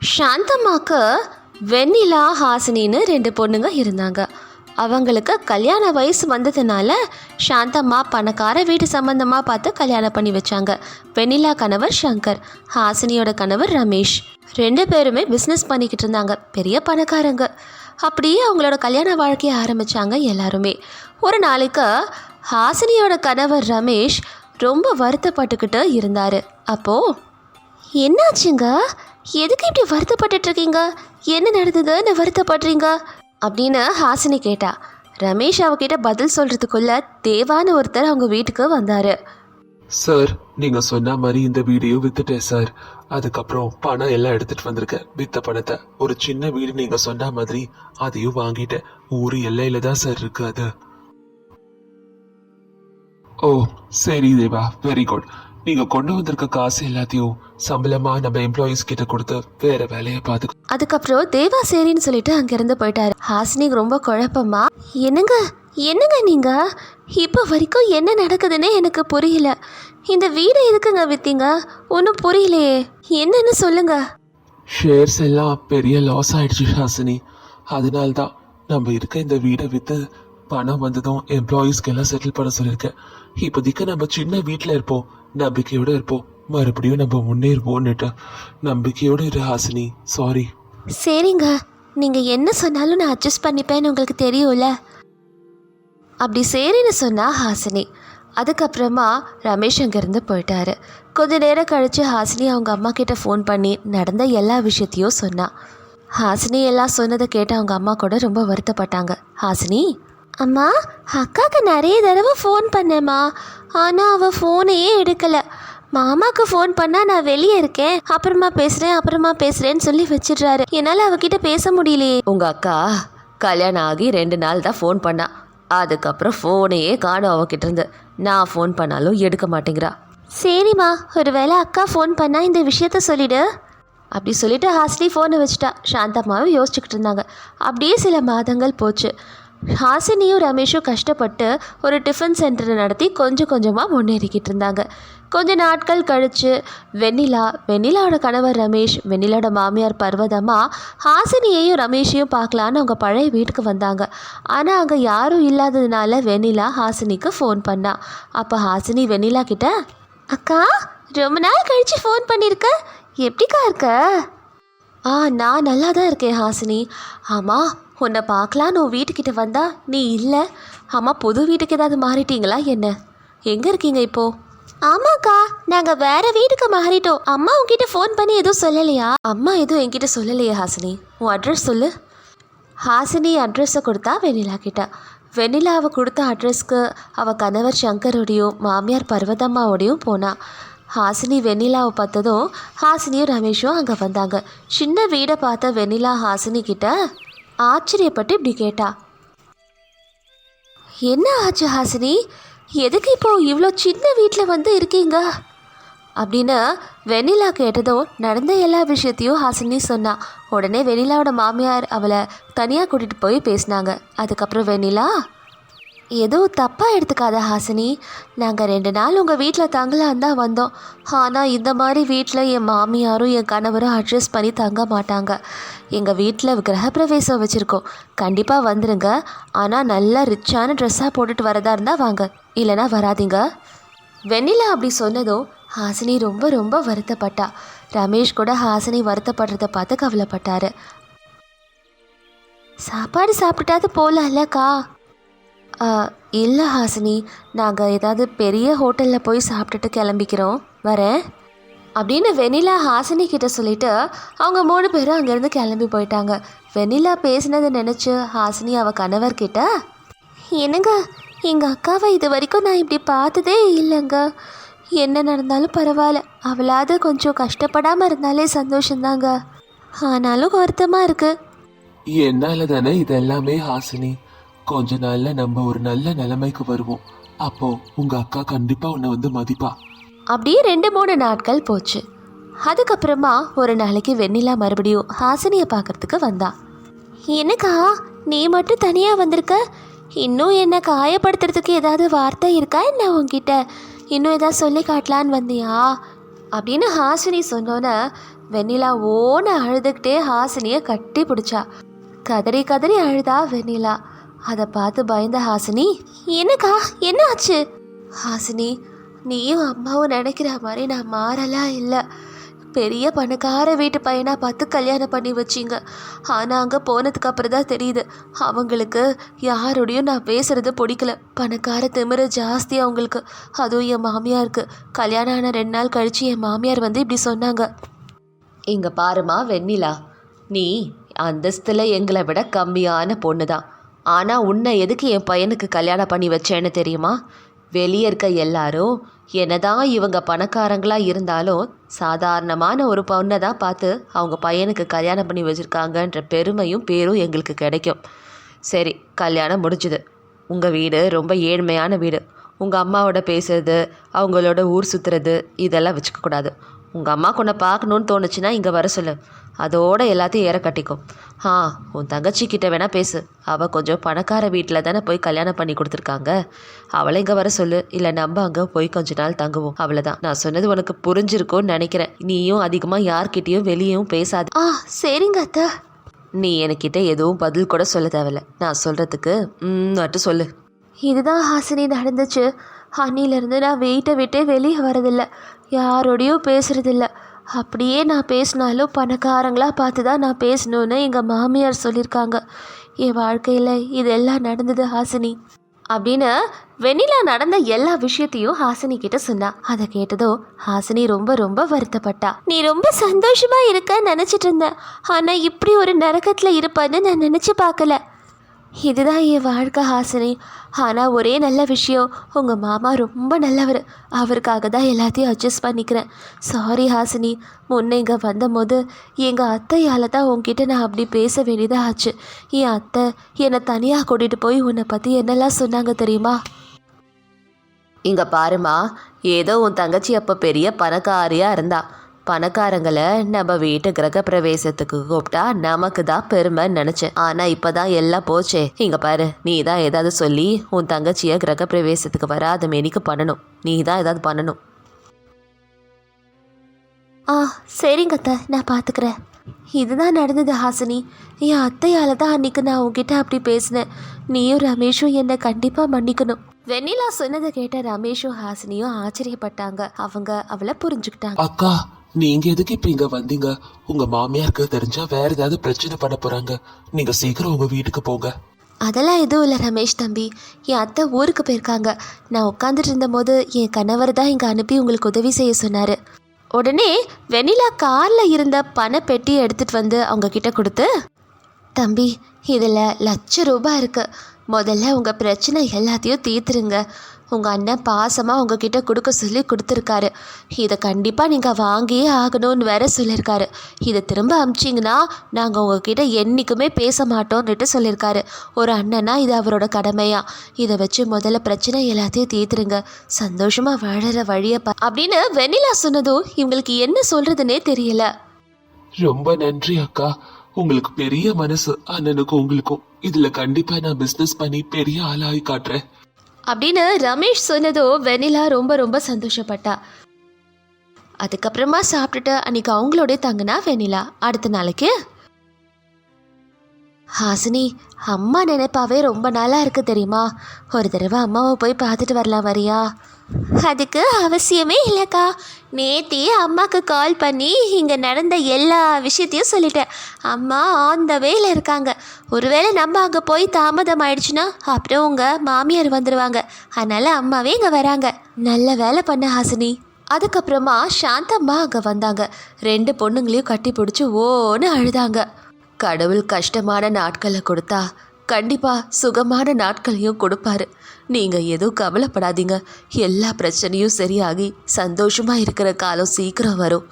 சாந்தம்மாக்கு வெண்ணிலா ஹாசினின்னு ரெண்டு பொண்ணுங்க இருந்தாங்க. அவங்களுக்கு கல்யாண வயசு வந்ததுனால சாந்தம்மா பணக்கார வீட்டு சம்பந்தமாக பார்த்து கல்யாணம் பண்ணி வச்சாங்க. வெண்ணிலா கணவர் சங்கர் ஹாசினியோட கணவர் ரமேஷ். ரெண்டு பேருமே பிஸ்னஸ் பண்ணிக்கிட்டு இருந்தாங்க. பெரிய பணக்காரங்க. அப்படியே அவங்களோட கல்யாண வாழ்க்கையை ஆரம்பித்தாங்க எல்லாருமே. ஒரு நாளைக்கு ஹாசினியோட கணவர் ரமேஷ் ரொம்ப வருத்தப்பட்டுக்கிட்டு இருந்தார். அப்போது என்னாச்சுங்க? எதுக்கு இப்படி வருத்தப்பட்டு இருக்கீங்க என்ன நடந்ததுன்னு வருத்தப்படுறீங்க? அப்படின்னு ஹாசினி கேட்டா. ரமேஷ் அவகிட்ட பதில் சொல்றதுக்குள்ள தேவான ஒருத்தர் அவங்க வீட்டுக்கு வந்தாரு. சார் நீங்க சொன்ன மாதிரி இந்த வீடியோ வித்துட்டேன் சார். அதுக்கப்புறம் பணம் எல்லாம் எடுத்துட்டு வந்திருக்கேன். வித்த பணத்தை. ஒரு சின்ன வீடு நீங்க சொன்ன மாதிரி அதையும் வாங்கிட்டேன். ஊரு எல்லையில தான் சார் இருக்கு அது. ஓ சரி தேவா. வெரி குட் நீங்க கொண்டு வந்திருக்க காசு எல்லாத்தையும் சம்பளமா நம்ம எம்ப்ளாயீஸ் கிட்ட கொடுத்து வேற வேலையை பார்த்து அதுக்கப்புறம் தேவா சரின்னு சொல்லிட்டு அங்கிருந்து போயிட்டாரு. ஹாசினிக்கு ரொம்ப குழப்பமா என்னங்க என்னங்க நீங்க? இப்போ வரைக்கும் என்ன நடக்குதுன்னே எனக்கு புரியல. இந்த வீடு எதுக்குங்க வித்தீங்க? ஒன்றும் புரியலையே. என்னன்னு சொல்லுங்க. ஷேர்ஸ் எல்லாம் பெரிய லாஸ் ஆயிடுச்சு ஹாசினி. அதனால தான் நம்ம இருக்க இந்த வீடை வித்து பணம் வந்ததும் எம்ப்ளாயீஸ்க்கு எல்லாம் செட்டில் பண்ண சொல்லியிருக்கேன். இப்போதைக்கு நம்ம சின்ன வீட்டில் இருப்போம். நம்பிக்கையோட இருப்போம் மறுபடியும் நம்ம முன்னேறுவோம்னுட்டு நம்பிக்கையோட இரு ஹாசினி. சாரி சரிங்க. நீங்கள் என்ன சொன்னாலும் நான் அட்ஜஸ்ட் பண்ணிப்பேன்னு உங்களுக்கு தெரியும்ல. அப்படி சரின்னு சொன்னா ஹாசினி. அதுக்கப்புறமா ரமேஷ் அங்கேருந்து போயிட்டாரு. கொஞ்ச நேரம் கழித்து ஹாசினி அவங்க அம்மா கிட்ட ஃபோன் பண்ணி நடந்த எல்லா விஷயத்தையும் சொன்னா. ஹாசினி எல்லாம் சொன்னதை கேட்டு அவங்க அம்மா கூட ரொம்ப வருத்தப்பட்டாங்க. ஹாசினி? அம்மா அக்காவுக்கு நிறைய தடவை ஃபோன் பண்ணேம்மா. ஆனால் அவள் ஃபோனையே எடுக்கலை. மாமாக்கு ஃபோன் பண்ணால் நான் வெளியே இருக்கேன். அப்புறமா பேசுகிறேன் அப்புறமா பேசுகிறேன்னு சொல்லி வச்சிடுறாரு. என்னால் அவகிட்ட பேச முடியலையே. உங்கள் அக்கா கல்யாணம் ஆகி ரெண்டு நாள் தான் ஃபோன் பண்ணா. அதுக்கப்புறம் ஃபோனையே காணும் அவகிட்ட இருந்து. நான் ஃபோன் பண்ணாலும் எடுக்க மாட்டேங்கிறா. சரிம்மா ஒருவேளை அக்கா ஃபோன் பண்ணால் இந்த விஷயத்த சொல்லிடு. அப்படி சொல்லிட்டு ஹாஸ்லி ஃபோனை வச்சுட்டா. சாந்தம்மாவும் யோசிச்சுக்கிட்டு இருந்தாங்க. அப்படியே சில மாதங்கள் போச்சு. ஹாசினியும் ரமேஷும் கஷ்டப்பட்டு ஒரு டிஃபன் சென்டரை நடத்தி கொஞ்சம் கொஞ்சமாக முன்னேறிக்கிட்டு இருந்தாங்க. கொஞ்ச நாட்கள் கழித்து வெண்ணிலா வெண்ணிலாவோட கணவர் ரமேஷ் வெண்ணிலாவோட மாமியார் பர்வதம்மா ஹாசினியையும் ரமேஷையும் பார்க்கலான்னு அவங்க பழைய வீட்டுக்கு வந்தாங்க. ஆனால் அங்கே யாரும் இல்லாததுனால வெண்ணிலா ஹாசினிக்கு ஃபோன் பண்ணா. அப்போ ஹாசினி வெண்ணிலா கிட்ட அக்கா ரொம்ப நாள் கழித்து ஃபோன் பண்ணியிருக்க எப்படிக்கா இருக்க? ஆ நான் நல்லா தான் இருக்கேன் ஹாசினி. ஆமாம் உன்னை பார்க்கலான்னு உன் வீட்டுக்கிட்ட வந்தா நீ இல்லை. ஆமாம் புது வீட்டுக்கு ஏதாவது மாறிட்டீங்களா என்ன? எங்கே இருக்கீங்க இப்போ? ஆமாக்கா நாங்கள் வேற வீட்டுக்கு மாறிட்டோம். அம்மா உன்கிட்ட ஃபோன் பண்ணி எதுவும் சொல்லலையா? அம்மா எதுவும் என்கிட்ட சொல்லலையே ஹாசினி. உன் அட்ரஸ் சொல்லு. ஹாசினி அட்ரஸை கொடுத்தா வெண்ணிலா கிட்ட. வெண்ணிலாவை கொடுத்த அட்ரஸ்க்கு அவள் கணவர் சங்கரோடையும் மாமியார் பர்வதம்மாவோடையும் போனா. ஹாசினி வெண்ணிலாவை பார்த்ததும் ஹாசினியும் ரமேஷும் அங்கே வந்தாங்க. சின்ன வீடை பார்த்த வெண்ணிலா ஹாசினி கிட்ட ஆச்சரியப்பட்டு இப்படி கேட்டா. என்ன ஆச்சு ஹாசினி? எதுக்கு இப்போ இவ்வளோ சின்ன வீட்டில் வந்து இருக்கீங்க? அப்படின்னு வெண்ணிலா கேட்டதும் நடந்த எல்லா விஷயத்தையும் ஹாசினி சொன்னா. உடனே வெனிலாவோட மாமியார் அவளை தனியாக கூட்டிகிட்டு போய் பேசினாங்க. அதுக்கப்புறம் வெண்ணிலா எதுவும் தப்பாக எடுத்துக்காத ஹாசினி. நாங்கள் ரெண்டு நாள் உங்கள் வீட்டில் தங்கலான் தான் வந்தோம். ஆனால் இந்த மாதிரி வீட்டில் என் மாமியாரும் என் கணவரும் அட்ஜஸ்ட் பண்ணி தங்க மாட்டாங்க. எங்கள் வீட்டில் கிரகப்பிரவேசம் வச்சுருக்கோம். கண்டிப்பாக வந்துடுங்க ஆனால் நல்லா ரிச்சான ட்ரெஸ்ஸாக போட்டுட்டு வரதா இருந்தால் வாங்க. இல்லைனா வராதீங்க. வெண்ணிலா அப்படி சொன்னதும் ஹாசினி ரொம்ப ரொம்ப வருத்தப்பட்டா. ரமேஷ் கூட ஹாசினி வருத்தப்படுறத பார்த்து கவலைப்பட்டாரு. சாப்பாடு சாப்பிட்டாது போகலாம்லக்கா இல்லை ஹாசினி. நாங்கள் ஏதாவது பெரிய ஹோட்டலில் போய் சாப்பிட்டுட்டு கிளம்பிக்கிறோம். வரேன். அப்படின்னு வெனிலா ஹாசினி கிட்ட சொல்லிட்டு அவங்க மூணு பேரும் அங்கேருந்து கிளம்பி போயிட்டாங்க. வெனிலா பேசினதை நினச்சி ஹாசினி அவ கணவர்கிட்ட என்னங்க எங்கள் அக்காவை இது வரைக்கும் நான் இப்படி பார்த்ததே இல்லைங்க. என்ன நடந்தாலும் பரவாயில்ல. அவளாவது கொஞ்சம் கஷ்டப்படாமல் இருந்தாலே சந்தோஷந்தாங்க. ஆனாலும் வருத்தமாக இருக்குது என்னால் தானே இதெல்லாமே ஹாசினி. கொஞ்ச நாள்ல நம்ம ஒரு நல்ல நிலைமைக்கு வருவோம். அப்போ உங்க அக்கா கண்டிப்பா உன்னை வந்து மதிப்பா. அப்படியே ரெண்டு மூணு நாட்கள் போச்சு. அதுக்கப்புறமா ஒரு நாளைக்கு வெண்ணிலா மறுபடியும் ஹாசினியை பார்க்கறதுக்கு வந்தா. என்னக்கா நீ மட்டும் தனியாக வந்திருக்க? இன்னும் என்ன காயப்படுத்துறதுக்கு ஏதாவது வார்த்தை இருக்கா என்ன உன்கிட்ட? இன்னும் ஏதாவது சொல்லி காட்டலான்னு வந்தியா? அப்படின்னு ஹாசினி சொன்னோன்னே வெண்ணிலா ஓன அழுதுகிட்டே ஹாசினியை கட்டி பிடிச்சா. கதறி கதறி அழுதா வெண்ணிலா. அதை பார்த்து பயந்த ஹாசினி என்னக்கா என்ன ஆச்சு? ஹாசினி நீயும் அம்மாவும் நினைக்கிற மாதிரி நான் மாறலாம் இல்லை. பெரிய பணக்கார வீட்டு பையனாக பார்த்து கல்யாணம் பண்ணி வச்சிங்க. ஆனால் அங்கே போனதுக்கு அப்புறம் தான் தெரியுது. அவங்களுக்கு யாரோடையும் நான் பேசுறது பிடிக்கல. பணக்கார திமிர ஜாஸ்தி அவங்களுக்கு. அதுவும் என் மாமியாருக்கு. கல்யாணம் ஆன ரெண்டு நாள் கழித்து என் மாமியார் வந்து இப்படி சொன்னாங்க. இங்கே பாருமா வெண்ணிலா. நீ அந்தஸ்தில் எங்களை விட கம்மியான பொண்ணு தான் ஆனால் உன்னை எதுக்கு என் பையனுக்கு கல்யாணம் பண்ணி வச்சேன்னு தெரியுமா? வெளியே இருக்க எல்லாரும் என்னதான் இவங்க பணக்காரங்களாக இருந்தாலும் சாதாரணமான ஒரு பொண்ணை தான் பார்த்து அவங்க பையனுக்கு கல்யாணம் பண்ணி வச்சுருக்காங்கன்ற பெருமையும் பேரும் எங்களுக்கு கிடைக்கும். சரி கல்யாணம் முடிஞ்சுது. உங்கள் வீடு ரொம்ப ஏழ்மையான வீடு. உங்கள் அம்மாவோட பேசுறது அவங்களோட ஊர் சுற்றுறது இதெல்லாம் வச்சுக்கக்கூடாது. உங்கள் அம்மா உன்னை பார்க்கணுன்னு தோணுச்சுன்னா இங்கே வர சொல்லு. அதோட எல்லாத்தையும் ஏற கட்டிக்கும். ஆ உன் தங்கச்சி கிட்ட வேணா பேசு. அவள் கொஞ்சம் பணக்கார வீட்டில் தானே போய் கல்யாணம் பண்ணி கொடுத்துருக்காங்க. அவளை இங்கே வர சொல்லு. இல்லை நம்ம அங்கே போய் கொஞ்ச நாள் தங்குவோம். அவ்வளோதான் நான் சொன்னது உனக்கு புரிஞ்சிருக்கும்னு நினைக்கிறேன். நீயும் அதிகமாக யார்கிட்டயும் வெளியும் பேசாது. ஆ சரிங்க அத்தா. நீ என்கிட்ட எதுவும் பதில் கூட சொல்ல தேவையில்ல. நான் சொல்கிறதுக்கு மட்டும் சொல்லு. இதுதான் ஹாசினி நடந்துச்சு. அன்னிலேருந்து நான் வீட்டை விட்டே வெளியே வரதில்ல யாரோடையும் பேசுறதில்ல. அப்படியே நான் பேசினாலும் பணக்காரங்களாக பார்த்து தான் நான் பேசணுன்னு எங்கள் மாமியார் சொல்லியிருக்காங்க. என் வாழ்க்கையில் இதெல்லாம் நடந்தது ஹாசினி அப்படின்னு வெண்ணிலா நடந்த எல்லா விஷயத்தையும் ஹாசினி கிட்ட சொன்னா. அதை கேட்டதோ ஹாசினி ரொம்ப ரொம்ப வருத்தப்பட்டா. நீ ரொம்ப சந்தோஷமா இருக்க நினைச்சிட்டு இருந்தேன் ஆனா இப்படி ஒரு நரகத்துல இருப்பான்னு நான் நினைச்சு பார்க்கல. இதுதான் என் வாழ்க்கை ஹாசினி ஆனால் ஒரே நல்ல விஷயம் உங்கள் மாமா ரொம்ப நல்லவர். அவருக்காக தான் எல்லாத்தையும் அட்ஜஸ்ட் பண்ணிக்கிறேன். சாரி ஹாசினி. முன்ன இங்கே வந்தபோது எங்கள் அத்தையால் தான் உங்ககிட்ட நான் அப்படி பேச வேண்டியதாக ஆச்சு என் அத்தை என்னை தனியாக கூட்டிகிட்டு போய் உன்னை பற்றி என்னெல்லாம் சொன்னாங்க தெரியுமா? இங்கே பாருமா ஏதோ உன் தங்கச்சி அப்போ பெரிய பணக்காரியாக இருந்தாள் பணக்காரங்களை நம்ம வீட்டு கிரக பிரவேசத்துக்கு கூப்பிட்டா நமக்கு தான் பெருமைன்னு நினச்சேன். ஆனால் இப்போ தான் எல்லாம் போச்சே. இங்கே பாரு நீ தான் ஏதாவது சொல்லி உன் தங்கச்சியை கிரக பிரவேசத்துக்கு வராத மேனிக்கு பண்ணணும். நீ தான் ஏதாவது பண்ணணும். ஆ சரிங்க அத்தை நான் பார்த்துக்கிறேன் இதுதான் நடந்தது ஹாசினி. என் அத்தையால் தான் அன்னைக்கு நான் உங்ககிட்ட அப்படி பேசினேன். நீயும் ரமேஷும் என்னை கண்டிப்பாக மன்னிக்கணும். வெண்ணிலா சொன்னதை கேட்ட ரமேஷும் ஹாசினியும் ஆச்சரியப்பட்டாங்க. அவங்க அவளை புரிஞ்சுக்கிட்டாங்க. அக்கா நீங்க எதுக்கு இப்ப இங்க வந்தீங்க? உங்க மாமியாருக்கு தெரிஞ்சா வேற ஏதாவது பிரச்சனை பண்ண போறாங்க. நீங்க சீக்கிரம் உங்க வீட்டுக்கு போங்க. அதெல்லாம் எதுவும் இல்லை ரமேஷ் தம்பி. என் அத்தை ஊருக்கு போயிருக்காங்க. நான் உட்காந்துட்டு இருந்தபோது என் கணவர் தான் இங்கே அனுப்பி உங்களுக்கு உதவி செய்ய சொன்னார். உடனே வெண்ணிலா காரில் இருந்த பணப்பெட்டியை எடுத்துகிட்டு வந்து அவங்க கிட்ட கொடுத்து தம்பி இதில் லட்ச ரூபாய் இருக்குது முதல்ல உங்கள் பிரச்சனை எல்லாத்தையும் தீர்த்துருங்க. உங்கள் அண்ணன் பாசமாக உங்ககிட்ட கொடுக்க சொல்லி கொடுத்துருக்காரு. இதை கண்டிப்பாக நீங்கள் வாங்கியே ஆகணும்னு வேற சொல்லியிருக்காரு இதை திரும்ப அமிச்சிங்கன்னா நாங்கள் உங்ககிட்ட என்றைக்குமே பேச மாட்டோம்னுட்டு சொல்லியிருக்காரு ஒரு அண்ணனா இது அவரோட கடமையா? இதை வச்சு முதல்ல பிரச்சனை எல்லாத்தையும் தீர்த்துருங்க. சந்தோஷமாக வாழற வழியை பா அப்படின்னு வெண்ணிலா சொன்னதும் இவங்களுக்கு என்ன சொல்கிறதுனே தெரியல. ரொம்ப நன்றி அக்கா. உங்களுக்கு பெரிய மனசு அண்ணனுக்கும் உங்களுக்கும். இதுல கண்டிப்பா நான் பிசினஸ் பண்ணி பெரிய ஆளாகி காட்டுறேன். அப்படின்னு ரமேஷ் சொன்னதோ வெனிலா ரொம்ப ரொம்ப சந்தோஷப்பட்டா. அதுக்கப்புறமா சாப்பிட்டுட்டு அன்னைக்கு அவங்களோட தங்கினா வெனிலா அடுத்த நாளைக்கு? ஹாசினி அம்மா நினைப்பாவே ரொம்ப நல்லா இருக்கு தெரியுமா? ஒரு தடவை அம்மாவை போய் பார்த்துட்டு வரலாம் வரியா? அதுக்கு அவசியமே இல்லைக்கா. நேத்தி அம்மாவுக்கு கால் பண்ணி இங்கே நடந்த எல்லா விஷயத்தையும் சொல்லிட்டேன். அம்மா ஆன் த வேல இருக்காங்க. ஒருவேளை நம்ம அங்கே போய் தாமதம் ஆயிடுச்சுன்னா அப்புறம் உங்கள் மாமியார் வந்துடுவாங்க அதனால் அம்மாவே இங்கே வராங்க. நல்ல வேலை பண்ண ஹாசினி. அதுக்கப்புறமா சாந்தம்மா அங்கே வந்தாங்க. ரெண்டு பொண்ணுங்களையும் கட்டி பிடிச்சி ஓன்னு அழுதாங்க. கடவுள் கஷ்டமான நாட்களை கொடுத்தா கண்டிப்பாக சுகமான நாட்களையும் கொடுப்பாரு. நீங்கள் எதுவும் கவலைப்படாதீங்க. எல்லா பிரச்சனையும் சரியாகி சந்தோஷமாக இருக்கிற காலம் சீக்கிரம் வரும்.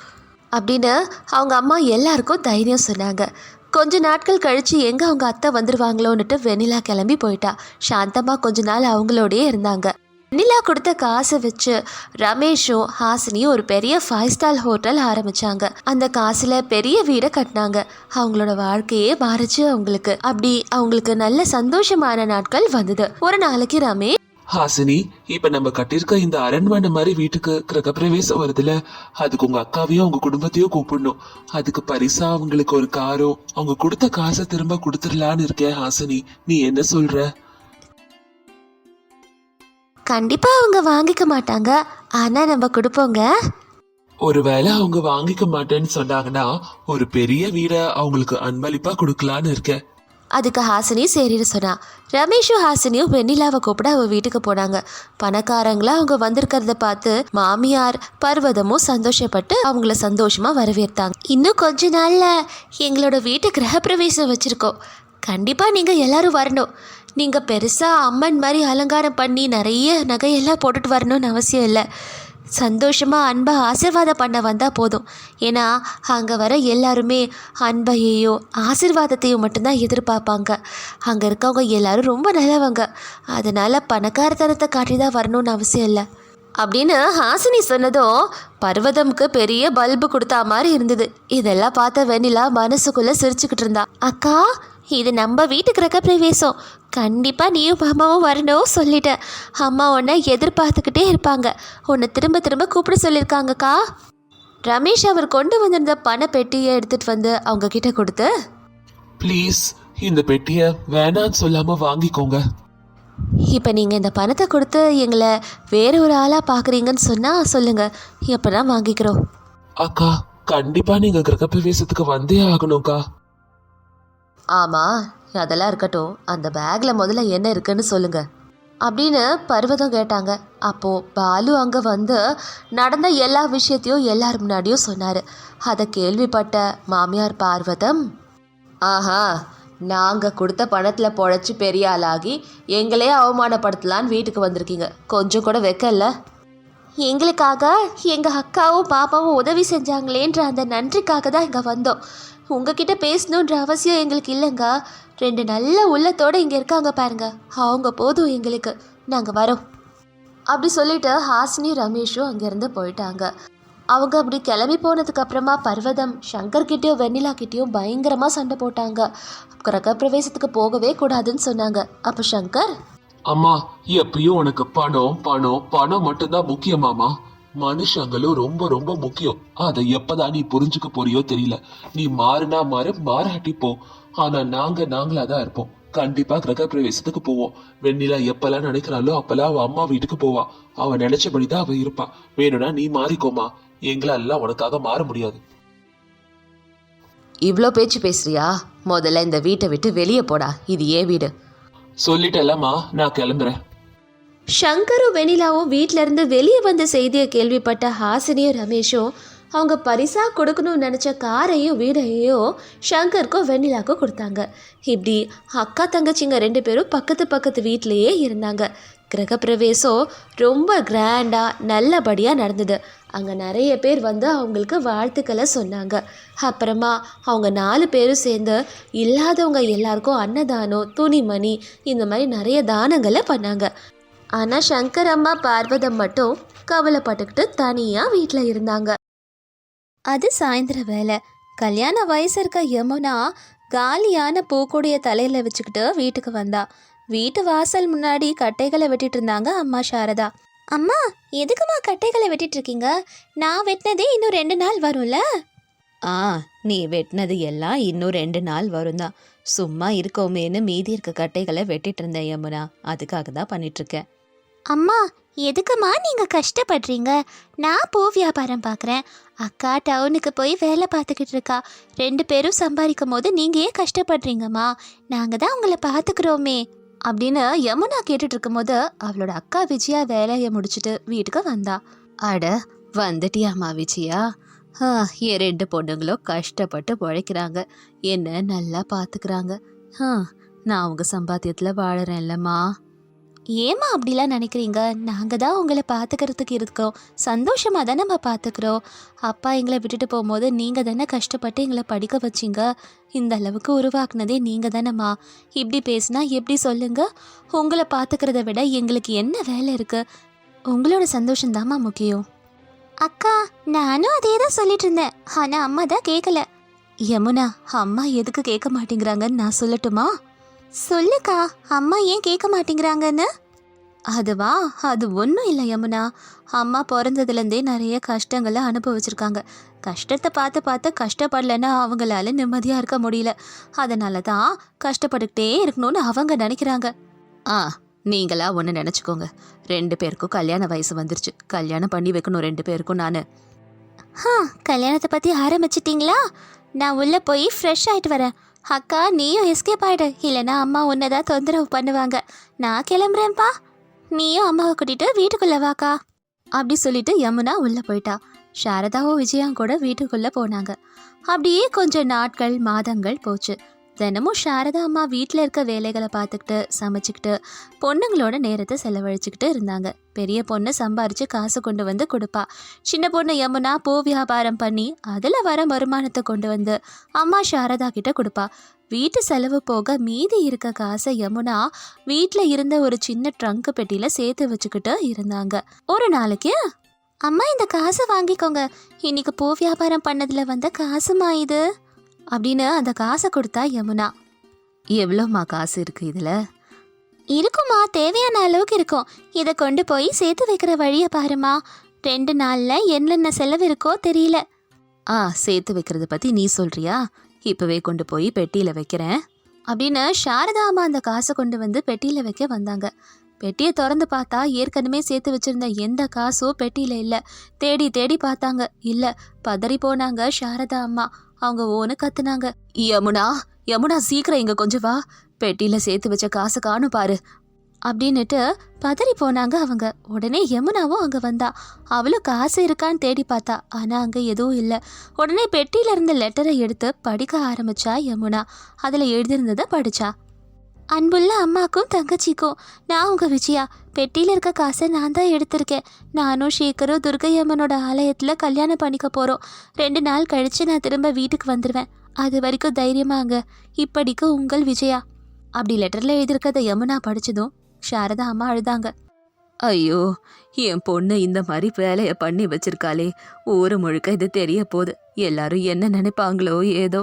அப்படின்னு அவங்க அம்மா எல்லாருக்கும் தைரியம் சொன்னாங்க. கொஞ்ச நாட்கள் கழித்து எங்கே அவங்க அத்தை வந்துடுவாங்களோன்னுட்டு வெண்ணிலா கிளம்பி போயிட்டா. சாந்தமாக கொஞ்ச நாள் அவங்களோடயே இருந்தாங்க. நிலா கொடுத்த காசை வச்சு ரமேஷும் ஹாசினியும் ஒரு பெரிய ஃபைவ் ஸ்டார் ஹோட்டல் ஆரம்பிச்சாங்க. அந்த காசுல பெரிய வீடை கட்டினாங்க. அவங்களோட வாழ்க்கையே மாறுச்சு அவங்களுக்கு. அப்படி அவங்களுக்கு நல்ல சந்தோஷமான நாட்கள் வந்தது. ஒரு நாளைக்கு ரமேஷ் ஹாசினி இப்ப நம்ம கட்டிருக்க இந்த அரண்மனை மாதிரி வீட்டுக்கு கிரகப்பிரவேசம் வருதுல அதுக்கு உங்க அக்காவையும் உங்க குடும்பத்தையும் கூப்பிடணும். அதுக்கு பரிசா அவங்களுக்கு ஒரு காரோ? அவங்க கொடுத்த காசை திரும்ப கொடுத்துடலான்னு இருக்கேன் ஹாசினி. நீ என்ன சொல்ற? கண்டிப்பா அவங்க வாங்கிக்க மாட்டாங்க. ஆனா நம்ம கொடுப்போங்க. ஒருவேளை அவங்க வாங்கிக்க மாட்டேன்னு சொன்னாங்கன்னா ஒரு பெரிய வீடை அவங்களுக்கு அன்பளிப்பா கொடுக்கலான்னு இருக்கேன். அதுக்கு ஹாசினி சரின்னு சொன்னா. ரமேஷும் ஹாசினியும் வெண்ணிலாவை கூப்பிட அவ வீட்டுக்கு போனாங்க. பணக்காரங்களா அவங்க வந்திருக்கிறத பார்த்து மாமியார் பர்வதமும் சந்தோஷப்பட்டு அவங்கள சந்தோஷமா வரவேற்றாங்க. இன்னும் கொஞ்ச நாள்ல எங்களோட வீட்டு கிரகப்பிரவேசம் வச்சிருக்கோம். கண்டிப்பா நீங்க எல்லாரும் வரணும். நீங்க பெருசா அம்மன் மாதிரி அலங்காரம் பண்ணி நிறைய நகையெல்லாம் போட்டுட்டு வரணும்னு அவசியம் இல்லை. சந்தோஷமா அன்பை ஆசிர்வாதம் பண்ண வந்தா போதும். ஏன்னா அங்க வர எல்லாருமே அன்பையோ ஆசிர்வாதத்தையும் மட்டும்தான் எதிர்பார்ப்பாங்க. அங்க இருக்கவங்க எல்லாரும் ரொம்ப நல்லவங்க. அதனால பணக்காரத்தனத்தை காட்டி தான் வரணும்னு அவசியம் இல்லை. அப்படின்னு ஹாசினி சொன்னதும் பர்வதம்க்கு பெரிய பல்பு கொடுத்தா மாதிரி இருந்தது. இதெல்லாம் பார்த்த வெண்ணிலா மனசுக்குள்ள சிரிச்சுக்கிட்டு இருந்தா. அக்கா இது நம்ம வீட்டுக்கு இருக்க பிரவேசம். கண்டிப்பா நீயும் மாமாவும் வரணும் சொல்லிட்டேன். அம்மா உன்னை எதிர்பார்த்துக்கிட்டே இருப்பாங்க. உன்னை திரும்ப திரும்ப கூப்பிட சொல்லியிருக்காங்கக்கா. ரமேஷ் அவர் கொண்டு வந்திருந்த பண பெட்டியை எடுத்துட்டு வந்து அவங்க கிட்ட கொடுத்து ப்ளீஸ் இந்த பெட்டிய வேணான்னு சொல்லாம வாங்கிக்கோங்க. இப்போ நீங்கள் இந்த பணத்தை கொடுத்து எங்களை வேற ஒரு ஆளாக பார்க்குறீங்கன்னு சொன்னால் சொல்லுங்கள் எப்போ தான் வாங்கிக்கிறோம். அக்கா கண்டிப்பா நீங்க கிரகப்பிரவேசத்துக்கு வந்தே ஆகணும்க்கா. ஆமாம் அதெல்லாம் இருக்கட்டும் அந்த பேக்கில் முதல்ல என்ன இருக்குன்னு சொல்லுங்க. அப்படின்னு பர்வதம் கேட்டாங்க. அப்போது பாலு அங்கே வந்து நடந்த எல்லா விஷயத்தையும் எல்லார் முன்னாடியும் சொன்னார். அதை கேள்விப்பட்ட மாமியார் பார்வதம் ஆஹா நாங்கள் கொடுத்த பணத்தில் பொழைச்சி பெரிய ஆளாகி எங்களே அவமானப்படுத்தலான்னு வீட்டுக்கு வந்திருக்கீங்க. கொஞ்சம் கூட வைக்கல எங்களுக்காக எங்கள் அக்காவும் பாப்பாவும் உதவி செஞ்சாங்களேன்ற அந்த நன்றிக்காக தான் இங்கே வந்தோம். உங்ககிட்ட பேசணுன்ற அவசியம் எங்களுக்கு இல்லைங்க. ரெண்டு நல்ல உள்ளத்தோடு இங்கே இருக்காங்க பாருங்க. அவங்க போதும் எங்களுக்கு. நாங்கள் வரோம். அப்படி சொல்லிட்டு ஹாசினி ரமேஷும் அங்கேருந்து போயிட்டாங்க. அவங்க அப்படி கிளம்பி போனதுக்கு அப்புறமா பர்வதம் சங்கர்கிட்டயும் வெண்ணிலா கிட்டேயும் பயங்கரமாக சண்டை போட்டாங்க. கிரகப்பிரவேசத்துக்கு போகவே கூடாதுன்னு சொன்னாங்க. அப்போ சங்கர்? அம்மா எப்பயும் உனக்கு பணம் பணம் பணம் மட்டும்தான் முக்கியமாமா மனுஷங்களும் ரொம்ப ரொம்ப முக்கியம். அதை எப்பதான் நீ புரிஞ்சுக்க போறியோ தெரியல. நீ மாறினா மாறு மாறாட்டி போ. ஆனா நாங்க நாங்களா தான் இருப்போம். கண்டிப்பா கிரக பிரவேசத்துக்கு போவோம். வெண்ணிலா எப்பெல்லாம் நினைக்கிறாளோ அப்பெல்லாம் அவ அம்மா வீட்டுக்கு போவா. அவ நினைச்சபடிதான் அவ இருப்பா. வேணும்னா நீ மாறிக்கோமா. எங்களால உனக்காக மாற முடியாது. இவ்வளோ பேச்சு பேசுறியா? முதல்ல இந்த வீட்டை விட்டு வெளியே போடா. இது ஏன் வீடு? சொல்லிட்டேல்லம்மா நான் கிளம்புறேன். சங்கரும் வெண்ணிலாவும் வீட்டிலேருந்து இருந்து வெளியே வந்த செய்தியை கேள்விப்பட்ட ஹாசினியும் ரமேஷும் அவங்க பரிசாக கொடுக்கணும்னு நினச்ச காரையும் வீடையும் ஷங்கருக்கும் வெண்ணிலாவுக்கும் கொடுத்தாங்க. இப்படி அக்கா தங்கச்சிங்க ரெண்டு பேரும் பக்கத்து பக்கத்து வீட்டிலேயே இருந்தாங்க. கிரகப்பிரவேசம் ரொம்ப கிராண்டாக நல்லபடியாக நடந்தது. அங்கே நிறைய பேர் வந்து அவங்களுக்கு வாழ்த்துக்களை சொன்னாங்க. அப்புறமா அவங்க நாலு பேரும் சேர்ந்து இல்லாதவங்க எல்லாருக்கும் அன்னதானம் துணிமணி இந்த மாதிரி நிறைய தானங்களை பண்ணாங்க. ஆனால் சங்கர் அம்மா பார்வதம் மட்டும் கவலைப்பட்டுக்கிட்டு தனியாக வீட்டில் இருந்தாங்க. அது சாயந்தர வேலை கல்யாண வயசு இருக்க யமுனா காலியான பூக்கொடிய தலையில் வச்சுக்கிட்டு வீட்டுக்கு வந்தா. வீட்டு வாசல் முன்னாடி கட்டைகளை வெட்டிட்டு இருந்தாங்க அம்மா சாரதா. அம்மா எதுக்குமா கட்டைகளை வெட்டிட்டு இருக்கீங்க? நான் வெட்டினதே இன்னும் ரெண்டு நாள் வரும்ல? ஆ நீ வெட்டினது எல்லாம் இன்னும் ரெண்டு நாள் வரும் தான் சும்மா இருக்கோமேன்னு மீதி இருக்க கட்டைகளை வெட்டிட்டு இருந்தேன் யமுனா. அதுக்காக தான் பண்ணிட்டு இருக்கேன். அம்மா எதுக்குமா நீங்கள் கஷ்டப்படுறீங்க? நான் பூ வியாபாரம் பார்க்குறேன் அக்கா டவுனுக்கு போய் வேலை பார்த்துக்கிட்டு இருக்கா. ரெண்டு பேரும் சம்பாதிக்கும் போது நீங்கள் ஏன் கஷ்டப்படுறீங்கம்மா? நாங்கள் தான் உங்களை பார்த்துக்கிறோமே. அப்படின்னு யமுனா கேட்டுட்டு இருக்கும்போது அவளோட அக்கா விஜயா வேலையை முடிச்சுட்டு வீட்டுக்கு வந்தா. அட வந்துட்டியாம்மா விஜயா? ஆ, என் ரெண்டு பொண்ணுங்களும் கஷ்டப்பட்டு பிழைக்கிறாங்க என்ன நல்லா பார்த்துக்கிறாங்க. ஆ, நான் அவங்க சம்பாத்தியத்தில் வாழறேன் இல்லைம்மா ஏம்மா அப்படிலாம் நினைக்கிறீங்க? நாங்கள் தான் உங்களை பார்த்துக்கிறதுக்கு இருக்கோம். சந்தோஷமாக தான் நம்ம பார்த்துக்குறோம். அப்பா எங்களை விட்டுட்டு போகும்போது நீங்கள் தானே கஷ்டப்பட்டு எங்களை படிக்க வச்சிங்க? இந்த அளவுக்கு உருவாக்குனதே நீங்கள் தானேம்மா. இப்படி பேசினா எப்படி சொல்லுங்க? உங்களை பார்த்துக்கிறத விட எங்களுக்கு என்ன வேலை இருக்குது உங்களோட சந்தோஷம்தாம்மா முக்கியம். அக்கா நானும் அதே தான் சொல்லிட்டு இருந்தேன். ஆனால் அம்மா தான் கேட்கல யமுனா அம்மா எதுக்கு கேட்க மாட்டேங்கிறாங்கன்னு நான் சொல்லட்டுமா? சொல்லுக்கா அம்மா ஏன் கேட்க மாட்டேங்கிறாங்கன்னு? அதுவா? அது ஒன்றும் இல்லை யமுனா. அம்மா பிறந்ததுலேருந்தே நிறைய கஷ்டங்களை அனுபவிச்சிருக்காங்க. கஷ்டத்தை பார்த்து பார்த்து கஷ்டப்படலைன்னா அவங்களால நிம்மதியாக இருக்க முடியல. அதனால தான் கஷ்டப்பட்டுக்கிட்டே இருக்கணும்னு அவங்க நினைக்கிறாங்க. ஆ நீங்களா ஒன்று நினச்சிக்கோங்க. ரெண்டு பேருக்கும் கல்யாண வயசு வந்துருச்சு. கல்யாணம் பண்ணி வைக்கணும் ரெண்டு பேருக்கும் நான். ஆ கல்யாணத்தை பற்றி ஆரம்பிச்சிட்டிங்களா? நான் உள்ளே போய் ஃப்ரெஷ் ஆகிட்டு வரேன். அக்கா நீயும் எஸ்கேப் ஆகிடு இல்லைன்னா அம்மா உன்னை தான் தொந்தரவு பண்ணுவாங்க. நான் கிளம்புறேன்ப்பா. நீயும் அம்மாவை கூட்டிட்டு வீட்டுக்குள்ளே வாக்கா. அப்படி சொல்லிட்டு யமுனா உள்ளே போயிட்டா. சாரதாவும் விஜயாவும் கூட வீட்டுக்குள்ளே போனாங்க. அப்படியே கொஞ்சம் நாட்கள் மாதங்கள் போச்சு. தினமும் சாரதா அம்மா வீட்டில் இருக்க வேலைகளை பார்த்துக்கிட்டு சமைச்சிக்கிட்டு பொண்ணுங்களோட நேரத்தை செலவழிச்சுக்கிட்டு இருந்தாங்க. பெரிய பொண்ணு சம்பாரித்து காசு கொண்டு வந்து கொடுப்பா. சின்ன பொண்ணு யமுனா பூ வியாபாரம் பண்ணி அதில் வர வருமானத்தை கொண்டு வந்து அம்மா சாரதா கிட்ட கொடுப்பா. வீட்டு செலவு போக மீதி இருக்க காசை யமுனா வீட்டில் இருந்த ஒரு சின்ன ட்ரங்க் பெட்டியில் சேர்த்து வச்சுக்கிட்டு இருந்தாங்க. ஒரு நாளைக்கு அம்மா இந்த காசை வாங்கிக்கோங்க. இன்னைக்கு பூ வியாபாரம் பண்ணதில் வந்த காசுமா இது? அப்படின்னு அந்த காசை கொடுத்தா யமுனா. எவ்வளோம்மா காசு இருக்கு இதில்? இருக்குமா தேவையான அளவுக்கு இருக்கும். இதை கொண்டு போய் சேர்த்து வைக்கிற வழியை பாருமா ரெண்டு நாளில் என்னென்ன செலவு இருக்கோ தெரியல. ஆ சேர்த்து வைக்கிறத பற்றி நீ சொல்றியா? இப்போவே கொண்டு போய் பெட்டியில் வைக்கிறேன். அப்படின்னு சாரதா அம்மா அந்த காசை கொண்டு வந்து பெட்டியில் வைக்க வந்தாங்க. பெட்டியை திறந்து பார்த்தா ஏற்கனவே சேர்த்து வச்சிருந்த எந்த காசும் பெட்டியில் இல்லை. தேடி தேடி பார்த்தாங்க. இல்லை பதறி போனாங்க சாரதா அம்மா. அவங்க ஓன கத்துனாங்க. யமுனா யமுனா சீக்கிரம் இங்க கொஞ்சம் வா. பெட்டியில் சேர்த்து வச்ச காசு காணும் பாரு. அப்படின்னுட்டு பதறி போனாங்க அவங்க. உடனே யமுனாவும் அங்கே வந்தா. அவளும் காசு இருக்கான்னு தேடி பார்த்தா. ஆனால் அங்கே எதுவும் இல்லை. உடனே பெட்டியில இருந்த லெட்டரை எடுத்து படிக்க ஆரம்பிச்சா யமுனா. அதில் எழுதியிருந்ததை படிச்சா. அன்புள்ள அம்மாக்கும் தங்கச்சிக்கும். நான் உங்கள் விஜயா. பெட்டியில் இருக்க காசை நான் தான் எடுத்திருக்கேன். நானும் சேகரும் துர்கையம்மனோட ஆலயத்தில் கல்யாணம் பண்ணிக்க போகிறோம் ரெண்டு நாள் கழித்து நான் திரும்ப வீட்டுக்கு வந்துடுவேன் அது வரைக்கும் தைரியமாங்க இப்படிக்கு உங்கள் விஜயா. அப்படி லெட்டரில் எழுதியிருக்கதை யமுனா படிச்சதும் சாரதா அம்மா அழுதாங்க. ஐயோ என் பொண்ணு இந்த மாதிரி வேலையை பண்ணி வச்சிருக்காளே. ஊர் முழுக்க இது தெரிய போகுது. எல்லாரும் என்ன நினைப்பாங்களோ ஏதோ.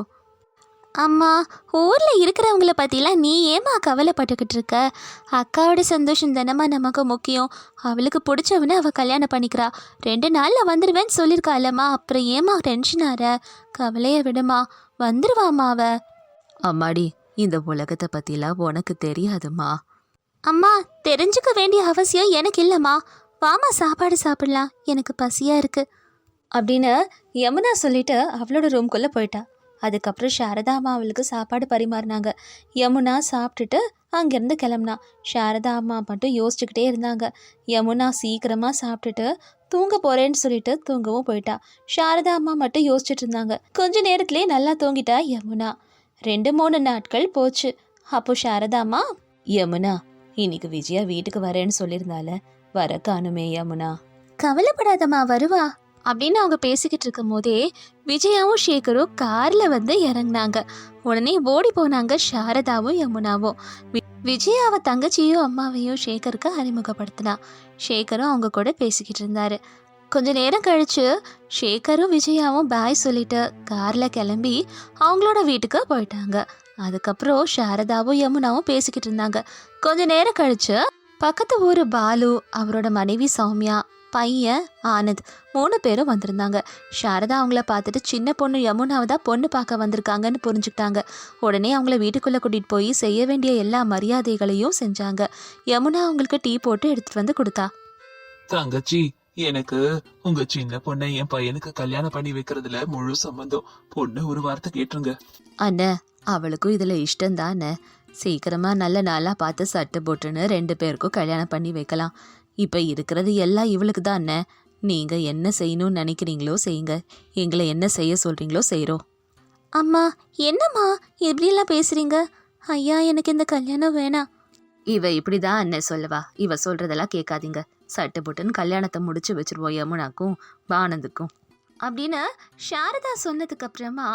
அம்மா ஊரில் இருக்கிறவங்கள பற்றிலாம் நீ ஏமா கவலைப்பட்டுக்கிட்டு இருக்க? அக்காவோட சந்தோஷம் தானம்மா நமக்கு முக்கியம். அவளுக்கு பிடிச்சவனை அவள் கல்யாணம் பண்ணிக்கிறா. ரெண்டு நாளில் வந்துடுவேன்னு சொல்லியிருக்காளம்மா அப்புறம் ஏமா டென்ஷன் ஆற? கவலையை விடுமா. வந்துடுவாம்மா அவ. அம்மாடி இந்த உலகத்தை பற்றிலாம் உனக்கு தெரியாதும்மா. அம்மா தெரிஞ்சுக்க வேண்டிய அவசியம் எனக்கு இல்லைம்மா. வாமா சாப்பாடு சாப்பிடலாம். எனக்கு பசியாக இருக்கு. அப்படின்னு யமுனா சொல்லிட்டு அவளோட ரூம்குள்ளே போயிட்டா. அதுக்கப்புறம் சாரதா அவளுக்கு சாப்பாடு பரிமாறினாங்க. யமுனா சாப்பிட்டுட்டு அங்கேருந்து கிளம்புனா. சாரதா அம்மா மட்டும் யோசிச்சுக்கிட்டே இருந்தாங்க. யமுனா சீக்கிரமாக சாப்பிட்டுட்டு தூங்க போகிறேன்னு சொல்லிட்டு தூங்கவும் போயிட்டா. சாரதா அம்மா மட்டும் யோசிச்சுட்டு இருந்தாங்க. கொஞ்ச நேரத்திலே நல்லா தூங்கிட்டா யமுனா. ரெண்டு மூணு நாட்கள் போச்சு. அப்போ சாரதா அம்மா யமுனா இன்னைக்கு விஜயா வீட்டுக்கு வரேன்னு சொல்லியிருந்தால. வர காணுமே யமுனா. கவலைப்படாதம்மா வருவா. அப்படின்னு அவங்க பேசிக்கிட்டு இருக்கும் போதே விஜயாவும் சேகரும் காரில் வந்து இறங்குனாங்க. உடனே ஓடி போனாங்க சாரதாவும் யமுனாவும். வி- விஜயாவை தங்கச்சியும் அம்மாவையும் சேகருக்கு அறிமுகப்படுத்தினா. சேகரும் அவங்க கூட பேசிக்கிட்டு இருந்தாரு. கொஞ்ச நேரம் கழிச்சு சேகரும் விஜயாவும் பாய் சொல்லிட்டு கார்ல கிளம்பி அவங்களோட வீட்டுக்கு போயிட்டாங்க. அதுக்கப்புறம் சாரதாவும் யமுனாவும் பேசிக்கிட்டு இருந்தாங்க. கொஞ்ச நேரம் கழிச்சு பக்கத்து ஊர் பாலு அவரோட மனைவி சௌமியா பையன் ஆனந்த். மூணு பேரும் வந்திருந்தாங்க. சாரதா அவங்கள பார்த்துட்டு சின்ன பொண்ணு யமுனாவை தான் பொண்ணு பார்க்க வந்திருக்காங்கன்னு புரிஞ்சுக்கிட்டாங்க. உடனே அவங்கள வீட்டுக்குள்ளே கூட்டிகிட்டு போய் செய்ய வேண்டிய எல்லா மரியாதைகளையும் செஞ்சாங்க. யமுனா அவங்களுக்கு டீ போட்டு எடுத்துட்டு வந்து கொடுத்தா. தங்கச்சி எனக்கு உங்க சின்ன பொண்ணை என் பையனுக்கு கல்யாணம் பண்ணி வைக்கிறதுல முழு சம்மந்தம் பொண்ணு ஒரு வார்த்தை கேட்டுருங்க. அண்ணே அவளுக்கும் இதில் இஷ்டம் தானே சீக்கிரமாக நல்ல நாளாக பார்த்து சட்டு போட்டுன்னு ரெண்டு பேருக்கும் கல்யாணம் பண்ணி வைக்கலாம். இப்போ இருக்கிறது எல்லாம் இவளுக்கு தான்? அண்ணே நீங்கள் என்ன செய்யணும்னு நினைக்கிறீங்களோ செய்யுங்க. எங்களை என்ன செய்ய சொல்கிறீங்களோ செய்கிறோம் அம்மா என்னம்மா இப்படியெல்லாம் பேசுகிறீங்க ஐயா எனக்கு இந்த கல்யாணம் வேணாம். இவ இப்படி தான் அண்ணன் சொல்லவா. இவ சொல்கிறதெல்லாம் கேட்காதீங்க. சட்டு போட்டுன்னு கல்யாணத்தை முடிச்சு வச்சிருவோம் யமுனாக்கும் ஆனந்துக்கும் அப்படின்னு சாரதா சொன்னதுக்கு அப்புறமா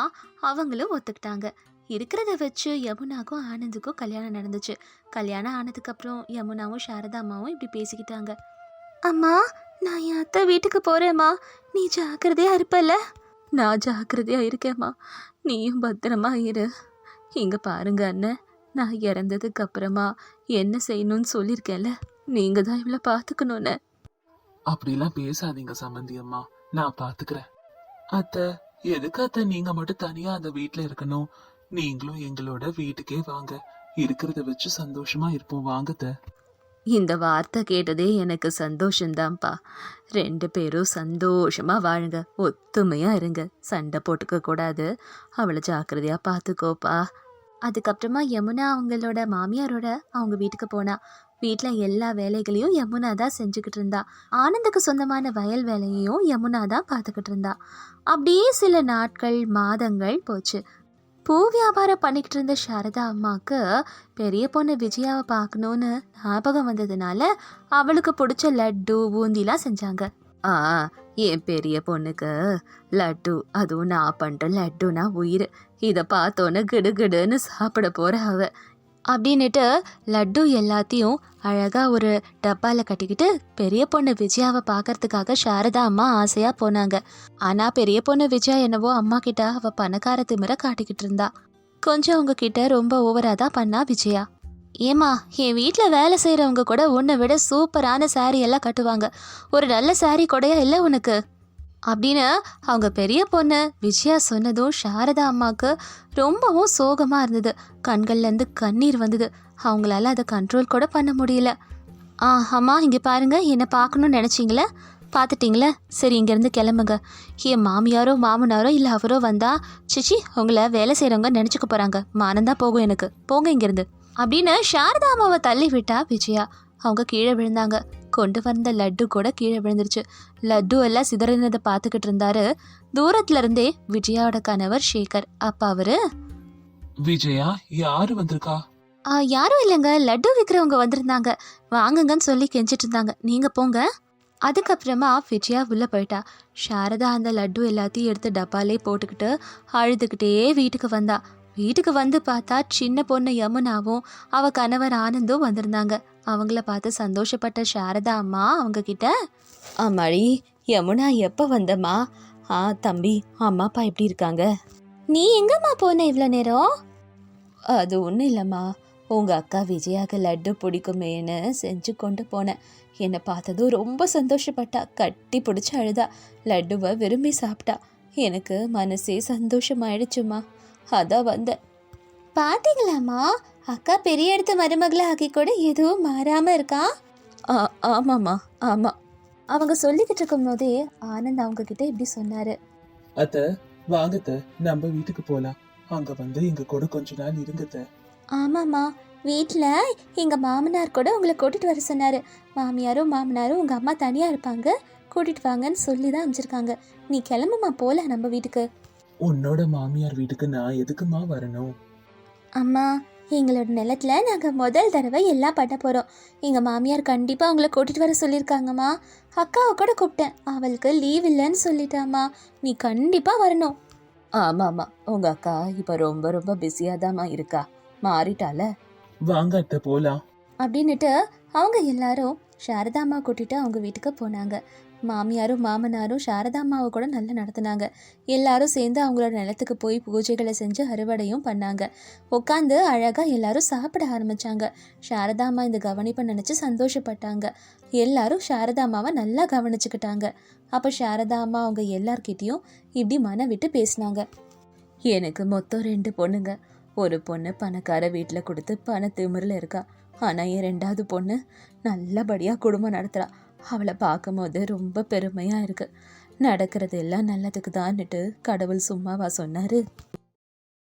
அவங்களும் ஒத்துக்கிட்டாங்க. இருக்கிறத வச்சு யமுனாக்கும் ஆனந்துக்கும் கல்யாணம் நடந்துச்சு. கல்யாணம் ஆனதுக்கப்புறம் யமுனாவும் சாரதா அம்மாவும் இப்படி பேசிக்கிட்டாங்க. அம்மா நான் என் அத்தை வீட்டுக்கு போகிறேம்மா நீ ஜாக்கிரதையாக இருப்பல்ல? நான் ஜாக்கிரதையாக இருக்கேம்மா. நீயும் பத்திரமா இரு. இங்கே பாருங்க அண்ணன் நான் இறந்ததுக்கு அப்புறமா என்ன செய்யணும்னு சொல்லியிருக்கேன்ல. நீங்கள் தான் இவ்வளோ பார்த்துக்கணுன்னு அப்படிலாம் பேசாதீங்க சம்மந்தி அம்மா. நான் பார்த்துக்கிறேன். அத்தை எதுக்கு அத்தை? நீங்கள் மட்டும் தனியாக அந்த வீட்டில் இருக்கணும். நீங்களும் எங்களோட வீட்டுக்கே வாங்க. இருக்கிறத வச்சு சந்தோஷமா இருப்போம். வாங்கத்த இந்த வார்த்தை கேட்டதே எனக்கு சந்தோஷம்தான்ப்பா. ரெண்டு பேரும் சந்தோஷமாக வாழுங்க. ஒத்துமையாக இருங்க. சண்டை போட்டுக்க கூடாது. அவளை ஜாக்கிரதையாக பார்த்துக்கோப்பா அதுக்கப்புறமா யமுனா அவங்களோட மாமியாரோட அவங்க வீட்டுக்கு போனா. வீட்டில் எல்லா வேலைகளையும் யமுனா தான் செஞ்சுக்கிட்டு இருந்தா. ஆனந்துக்கு சொந்தமான வயல் வேலையையும் யமுனா தான் பார்த்துக்கிட்டு இருந்தா. அப்படியே சில நாட்கள் மாதங்கள் போச்சு. பூ வியாபாரம் பண்ணிக்கிட்டு இருந்த சாரதா அம்மாவுக்கு பெரிய பொண்ணு விஜயாவை பார்க்கணுன்னு ஞாபகம் வந்ததுனால அவளுக்கு பிடிச்ச லட்டு பூந்திலாம் செஞ்சாங்க. ஆ என் பெரிய பொண்ணுக்கு லட்டு அதுவும் நான் பண்ணுற லட்டுனா உயிர். இதை பார்த்தோன்னே கிடுகிடுன்னு சாப்பிட போகிற அவள் அப்படின்னுட்டு லட்டு எல்லாத்தையும் அழகாக ஒரு டப்பாவில் கட்டிக்கிட்டு பெரிய பொண்ணு விஜயாவை பார்க்கறதுக்காக சாரதா அம்மா ஆசையாக போனாங்க. ஆனால் பெரிய பொண்ணு விஜயா என்னவோ அம்மா கிட்ட அவள் பணக்கார திமிர காட்டிக்கிட்டு இருந்தா. கொஞ்சம் அவங்க கிட்ட ரொம்ப ஓவராக தான் பண்ணா விஜயா. ஏமா என் வீட்டில் வேலை செய்கிறவங்க கூட உன்னை விட சூப்பரான saree எல்லாம் கட்டுவாங்க. ஒரு நல்ல saree கொடையா இல்லை உனக்கு? அப்படின்னு அவங்க பெரிய பொண்ணு விஜயா சொன்னதும் சாரதா அம்மாவுக்கு ரொம்பவும் சோகமாக இருந்தது. கண்கள்லேருந்து கண்ணீர் வந்தது. அவங்களால அதை கண்ட்ரோல் கூட பண்ண முடியல. ஆ அம்மா இங்கே பாருங்கள் என்னை பார்க்கணும்னு நினச்சிங்களே? பார்த்துட்டிங்களே? சரி இங்கேருந்து கிளம்புங்க. என் மாமியாரோ மாமனாரோ இல்லை அவரோ வந்தால் சிச்சி உங்களை வேலை செய்கிறவங்க நினச்சிக்க போகிறாங்க மானந்தான் போகும் எனக்கு. போங்க இங்கேருந்து. அப்படின்னு சாரதா அம்மாவை தள்ளி விட்டா விஜயா. அவங்க கீழே விழுந்தாங்க. கொண்டு வந்த லட்டு கூட கீழே விழுந்துருச்சு. லட்டு எல்லாம் சிதறினதை பார்த்துக்கிட்டு இருந்தாரு. தூரத்துல இருந்தே விஜயாவோட கணவர் சேகர். அப்பா அவரு? விஜயா யாரு வந்திருக்கா? "ஆ, யாரும் இல்லைங்க. லட்டு விற்கிறவங்க வந்திருந்தாங்க. வாங்குங்கன்னு சொல்லி கெஞ்சிட்டு இருந்தாங்க. நீங்க போங்க. அதுக்கப்புறமா விஜயா உள்ள போயிட்டா. சாரதா அந்த லட்டு எல்லாத்தையும் எடுத்து டப்பாலே போட்டுக்கிட்டு அழுதுகிட்டே வீட்டுக்கு வந்தா. வீட்டுக்கு வந்து பார்த்தா சின்ன பொண்ணு யமுனாவும் அவ கணவர் ஆனந்தும் வந்திருந்தாங்க. அவங்கள பார்த்து சந்தோஷப்பட்ட சாரதா அம்மா அவங்க கிட்ட அம்மாடி யமுனா எப்போ வந்தம்மா? ஆ தம்பி அம்மா அப்பா எப்படி இருக்காங்க? நீ எங்கம்மா போன இவ்வளோ நேரம்? அது ஒன்றும் இல்லைம்மா. உங்கள் அக்கா விஜயாக்கு லட்டு பிடிக்குமேன்னு செஞ்சு கொண்டு போனேன். என்னை பார்த்ததும் ரொம்ப சந்தோஷப்பட்டா. கட்டி பிடிச்சி அழுதா. லட்டுவை விரும்பி சாப்பிட்டா. எனக்கு மனசே சந்தோஷமாயிடுச்சுமா அதான் வந்தேன் பார்த்தீங்களாம்மா அக்கா பெரிய இடத்து மருமகளை ஆக்கி கூட எதுவும் மாறாமல் இருக்கா? ஆ ஆமாம்மா ஆமாம் அவங்க சொல்லிக்கிட்டு இருக்கும் போதே ஆனந்த் அவங்க கிட்ட இப்படி சொன்னாரு. அத்தை வாங்க அத்தை நம்ம வீட்டுக்கு போலாம். அங்க வந்து எங்க கூட கொஞ்ச நாள் இருங்க அத்தை. ஆமாம்மா வீட்டில் எங்கள் மாமனார் கூட உங்களை கூட்டிகிட்டு வர சொன்னார். மாமியாரும் மாமனாரும் உங்கள் அம்மா தனியாக இருப்பாங்க. கூட்டிகிட்டு வாங்கன்னு சொல்லி தான் அமைச்சிருக்காங்க. நீ கிளம்புமா போல நம்ம வீட்டுக்கு. உன்னோட மாமியார் வீட்டுக்கு நான் எதுக்குமா வரணும்? அம்மா எங்களோட நிலத்துல நாங்கள் முதல் தடவை எல்லாம் பண்ண போகிறோம் எங்கள் மாமியார் கண்டிப்பாக உங்களை கூட்டிகிட்டு வர சொல்லியிருக்காங்கம்மா. அக்காவை கூட கூப்பிட்டேன். அவளுக்கு லீவ் இல்லைன்னு சொல்லிட்டாம்மா. நீ கண்டிப்பாக வரணும். ஆமாம் ஆமாம் உங்கள் அக்கா இப்போ ரொம்ப ரொம்ப பிஸியாக தாம்மா இருக்கா. மாறிட்டால வாங்க அத்தை போலாம். அப்படின்னுட்டு அவங்க எல்லாரும் சாரதாம்மா கூட்டிட்டு அவங்க வீட்டுக்கு போனாங்க. மாமியாரும் மாமனாரும் சாரதாம்மாவை கூட நல்லா நடத்துனாங்க. எல்லாரும் சேர்ந்து அவங்களோட நிலத்துக்கு போய் பூஜைகளை செஞ்சு அறுவடையும் பண்ணாங்க. உட்காந்து அழகாக எல்லாரும் சாப்பிட ஆரம்பிச்சாங்க. சாரதாம்மா இந்த கவனிப்பை நினச்சி சந்தோஷப்பட்டாங்க. எல்லாரும் சாரதாம்மாவை நல்லா கவனிச்சுக்கிட்டாங்க. அப்போ சாரதாம்மா அவங்க எல்லார்கிட்டேயும் இப்படி மன விட்டு பேசினாங்க. எனக்கு மொத்தம் ரெண்டு பொண்ணுங்க. ஒரு பொண்ணு பணக்கார வீட்டில் கொடுத்து பண திமிரில் இருக்கா. ஆனால் என் ரெண்டாவது பொண்ணு நல்லபடியாக குடும்பம் நடத்துகிறா அவளை பார்க்கும்போது ரொம்ப பெருமையாக இருக்குது நடக்கிறது எல்லாம் நல்லதுக்கு தான்னுட்டு கடவுள் சும்மாவா சொன்னார்.